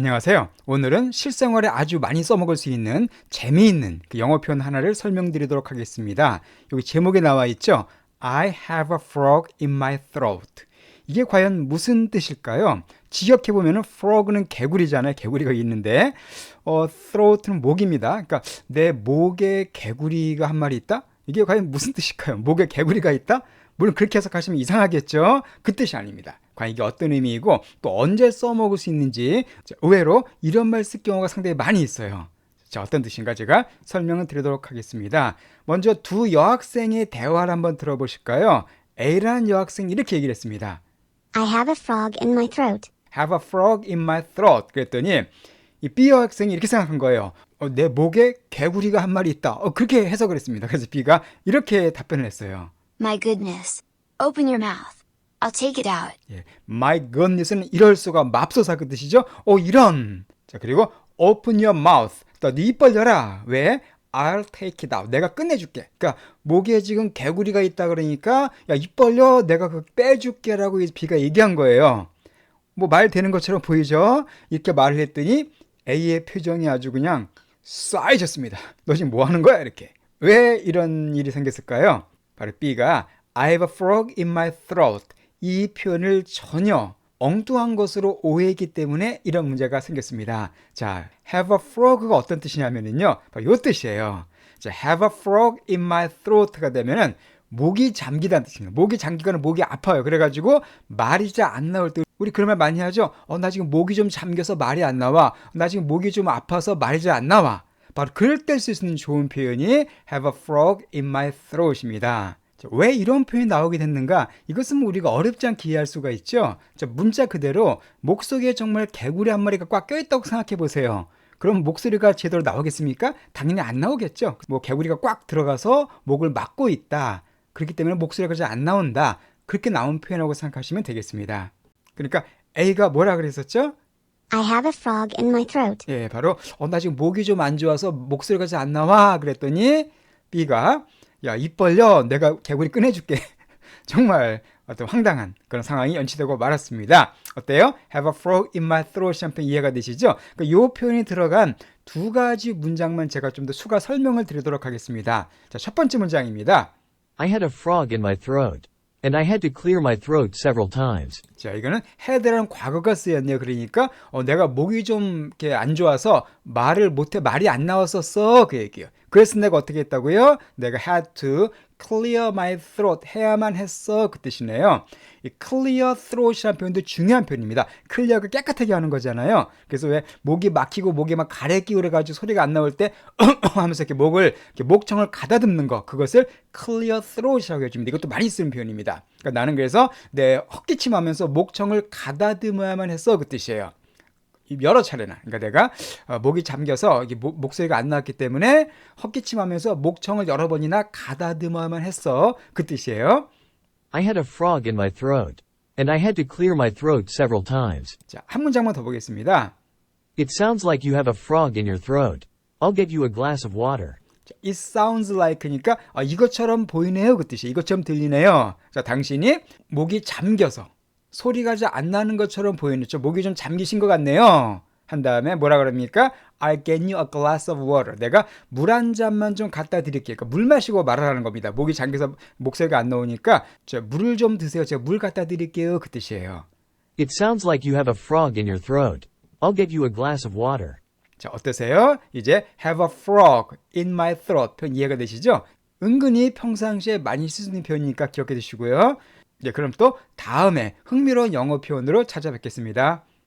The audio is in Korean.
안녕하세요. 오늘은 실생활에 아주 많이 써먹을 수 있는 재미있는 그 영어 표현 하나를 설명드리도록 하겠습니다. 여기 제목에 나와 있죠? I have a frog in my throat. 이게 과연 무슨 뜻일까요? 직역해 보면은 frog는 개구리잖아요. 개구리가 있는데 어 throat는 목입니다. 그러니까 내 목에 개구리가 한 마리 있다? 이게 과연 무슨 뜻일까요? 목에 개구리가 있다? 물론 그렇게 해석하시면 이상하겠죠? 그 뜻이 아닙니다. 과연 이게 어떤 의미이고 또 언제 써먹을 수 있는지 자, 의외로 이런 말 쓸 경우가 상당히 많이 있어요. 자, 어떤 뜻인가 제가 설명을 드리도록 하겠습니다. 먼저 두 여학생의 대화를 한번 들어보실까요? A라는 여학생이 이렇게 얘기를 했습니다. I have a frog in my throat. Have a frog in my throat. 그랬더니 이 B 여학생이 이렇게 생각한 거예요. 어, 내 목에 개구리가 한 마리 있다. 어, 그렇게 해석을 했습니다. 그래서 B가 이렇게 답변을 했어요. My goodness. Open your mouth. I'll take it out. 예, my goodness는 이럴 수가 맙소사 그 뜻이죠. 어 이런. 자 그리고 open your mouth. 너네입 벌려라. 왜? I'll take it out. 내가 끝내줄게. 그러니까 목에 지금 개구리가 있다 그러니까 야 입 벌려. 내가 그 빼줄게라고 이 비가 얘기한 거예요. 뭐 말 되는 것처럼 보이죠? 이렇게 말을 했더니 A의 표정이 아주 그냥 싸해졌습니다. 너 지금 뭐 하는 거야? 이렇게. 왜 이런 일이 생겼을까요? 바로 B가 I have a frog in my throat. 이 표현을 전혀 엉뚱한 것으로 오해했기 때문에 이런 문제가 생겼습니다. 자, have a frog가 어떤 뜻이냐면요. 바로 이 뜻이에요. 자, have a frog in my throat가 되면은 목이 잠기다는 뜻입니다. 목이 잠기거나 목이 아파요. 그래가지고 말이 잘 안 나올 때 우리 말 많이 하죠. 어, 나 지금 목이 좀 잠겨서 말이 안 나와. 나 지금 목이 좀 아파서 말이 잘 안 나와. 바로 그럴 때 쓸 수 있는 좋은 표현이 have a frog in my throat입니다. 자, 왜 이런 표현이 나오게 됐는가? 이것은 뭐 우리가 어렵지 않게 이해할 수가 있죠. 자, 문자 그대로 목 속에 정말 개구리 한 마리가 꽉 껴있다고 생각해 보세요. 그럼 목소리가 제대로 나오겠습니까? 당연히 안 나오겠죠. 뭐 개구리가 꽉 들어가서 목을 막고 있다. 그렇기 때문에 목소리가 잘 안 나온다. 그렇게 나온 표현이라고 생각하시면 되겠습니다. 그러니까 A가 뭐라 그랬었죠? I have a frog in my throat. 예, 바로 어, 나 지금 목이 좀 안 좋아서 목소리가 잘 안 나와. 그랬더니 B가 야, 입 벌려. 내가 개구리 꺼내줄게. 정말 어떤 황당한 그런 상황이 연출되고 말았습니다. 어때요? Have a frog in my throat 샴페인 이해가 되시죠? 그러니까 이 표현이 들어간 두 가지 문장만 제가 좀 더 추가 설명을 드리도록 하겠습니다. 자, 첫 번째 문장입니다. I had a frog in my throat, and I had to clear my throat several times. 자, 이거는 had라는 과거가 쓰였네요. 그러니까 어, 내가 목이 좀 이렇게 안 좋아서 말을 못해 말이 안 나왔었어 그 얘기예요. 그래서 내가 어떻게 했다고요? 내가 had to clear my throat 해야만 했어 그 뜻이네요. 이 clear throat이라는 표현도 중요한 표현입니다. clear가 깨끗하게 하는 거잖아요. 그래서 왜 목이 막히고 목에 막 가래 끼고 그래가지고 소리가 안 나올 때 하면서 이렇게 목을 이렇게 목청을 가다듬는 거 그것을 clear throat이라고 해줍니다. 이것도 많이 쓰는 표현입니다. 그러니까 나는 그래서 내 헛기침하면서 목청을 가다듬어야만 했어 그 뜻이에요. 여러 차례나. 그러니까 내가 어, 목이 잠겨서 이게 목, 목소리가 안 나왔기 때문에 헛기침하면서 목청을 여러 번이나 가다듬어야만 했어. 그 뜻이에요. I had a frog in my throat, and I had to clear my throat several times. 자, 한 문장만 더 보겠습니다. It sounds like you have a frog in your throat. I'll get you a glass of water. 자, It sounds like니까 아, 이것처럼 보이네요. 그 뜻이 이것처럼 들리네요. 자, 당신이 목이 잠겨서 소리가 잘 안 나는 것처럼 보이는죠. 목이 좀 잠기신 것 같네요. 한 다음에 뭐라 그럽니까? I'll get you a glass of water. 내가 물 한 잔만 좀 갖다 드릴게요. 그러니까 물 마시고 말하라는 겁니다. 목이 잠겨서 목소리가 안 나오니까 저 물을 좀 드세요. 제가 물 갖다 드릴게요. 그 뜻이에요. It sounds like you have a frog in your throat. I'll get you a glass of water. 자, 어떠세요? 이제 have a frog in my throat 표현 이해가 되시죠? 은근히 평상시에 많이 쓰는 표현이니까 기억해 두시고요. 네, 그럼 또 다음에 흥미로운 영어 표현으로 찾아뵙겠습니다.